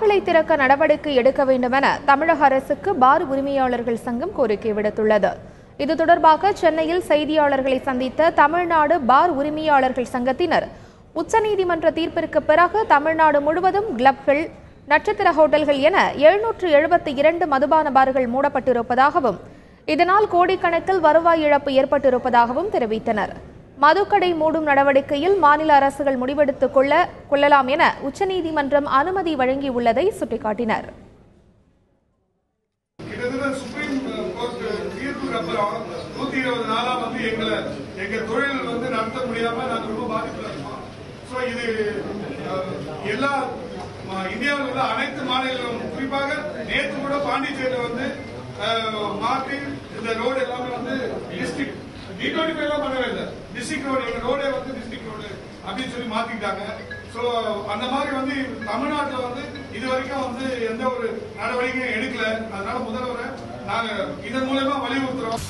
பார்களை திறக்க நடவடிக்கை எடுக்க வேண்டும் என தமிழக அரசுக்கு பார் உரிமையாளர்கள் சங்கம் கோரிக்கை விடுத்துள்ளது. இது தொடர்பாக சென்னையில் செய்தியாளர்களை சந்தித்த தமிழ்நாடு பார் உரிமையாளர்கள் சங்கத்தினர் உச்சநீதிமன்ற தீர்ப்பிற்கு பிறகு தமிழ்நாடு முழுவதும் கிளப்கள் நட்சத்திர ஹோட்டல்கள் என எழுநூற்று எழுபத்தி இரண்டு மதுபான பார்கள் மூடப்பட்டிருப்பதாகவும் இதனால் கோடிக்கணக்கில் வருவாய் இழப்பு ஏற்பட்டிருப்பதாகவும் தெரிவித்தனர். மதுக்கடை மூடும் நடவடிக்கையில் மாநில அரசுகள் முடிவெடுத்துக் கொள்ள கொள்ளலாம் என உச்சநீதிமன்றம் அனுமதி வழங்கியுள்ளதை சுட்டிக்காட்டினர். எல்லா இந்தியாவில் உள்ள அனைத்து மாநிலங்களும் குறிப்பாக நேற்று கூட பாண்டிச்சேரியில் வந்து மாற்றி இந்த ரோடு எல்லாமே வந்து டிஸ்ட்ரிக்ட் டி எல்லாம் பண்ணவே இல்லை. டிஸ்ட்ரிக்ட் ரோடு எங்க ரோடே வந்து டிஸ்ட்ரிக்ட் ரோடு அப்படின்னு சொல்லி மாத்திக்கிட்டாங்க. ஸோ அந்த மாதிரி வந்து தமிழ்நாட்டில் வந்து இது வரைக்கும் வந்து எந்த ஒரு நடவடிக்கையும் எடுக்கல. அதனால முதல்வரை நாங்க இதன் மூலயமா வலியுறுத்துறோம்.